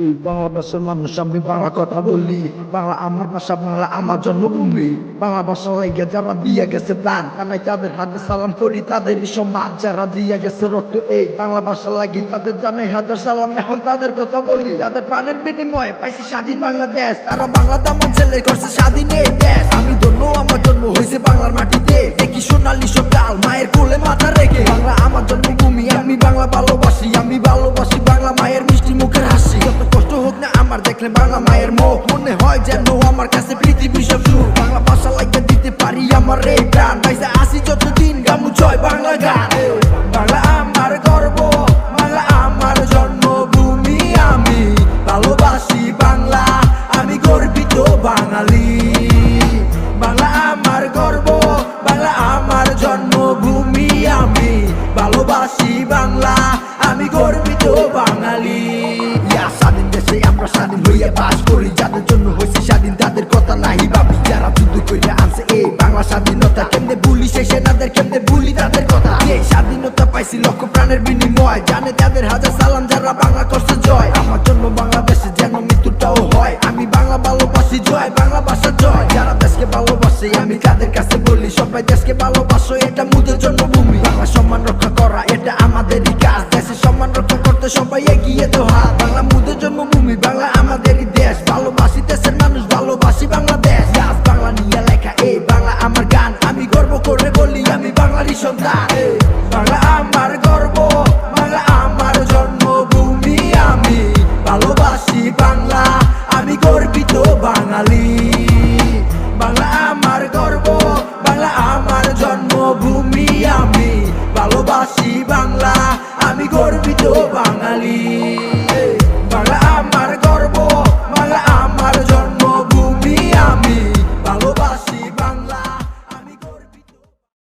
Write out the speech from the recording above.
এই বাংলাদেশের মানুষ, আমি বাংলা কথা বলি। বাংলা আমার ভাষা, বাংলা আমার জন্মভূমি। বাংলা ভাষা লাগে যারা দিয়ে গেছে প্রাণ আমি তাদের হাতে সালাম করি, তাদের সম্মান যারা দিয়ে গেছে রক্ত, এই বাংলা ভাষা লাগি তাদের জানে হাজার সালাম। এখন তাদের কথা বলি, তাদের প্রাণের বিনিময়ে পাইছি স্বাধীন বাংলাদেশ। তারা বাংলা দামন ছেলে করছে স্বাধীন এই দেশ। আমি ধন্য, আমার জন্ম হয়েছে বাংলার মাটিতে। দেখি সোনালি সকাল মায়ের কোলে মাথা রেখে। বাংলা আমার জন্মভূমি, আমি বাংলা ভালোবাসি, আমি ভালোবাসি বাংলা মায়ের মিষ্টি মুখের হাসি। আমার দেখলে বাংলা মায়ের মুখ। মনে হয় যেন আমার কাছে পৃথিবী সব সুর বাংলা ভাষা লাগে দিতে পারি আমার এই প্রাণ। পাইছে আসি যতদিন গামু জয় বাংলা গান। বাংলা আমার গর্ব, বাংলা আমার জন্মভূমি। আমি ভালোবাসি বাংলা, আমি গর্বিত বাঙালি। পাইছি লক্ষ প্রাণের বিনিময়। জানে তাদের হাজার সালাম যারা বাংলা করছে জয়। আমার জন্য বাংলাদেশে যেন মৃত্যুটাও হয়। আমি বাংলা ভালোবাসি জয়, বাংলা ভাষা জয়। যারা দেশকে ভালোবাসে, আমি তাদের কাছে বলি, সবাই দেশকে ভালোবাসো, এটা মুদের জন্মভূমি। বাংলা সম্মান রক্ষা করা, এটা আমাদেরই কাজ। দেশের সম্মান রক্ষা করতে সবাই এগিয়ে তো হাত। বাংলা মুদের জন্মভূমি, বাংলা আমাদেরই দেশ। ভালোবাসি দেশের মানুষ, ভালোবাসি বাংলাদেশ। আজ বাংলা নিয়ে লেখা, এই বাংলা আমার গান। আমি গর্ব করে বলি, আমি বাংলারই সন্তান। বাংলা বাংলা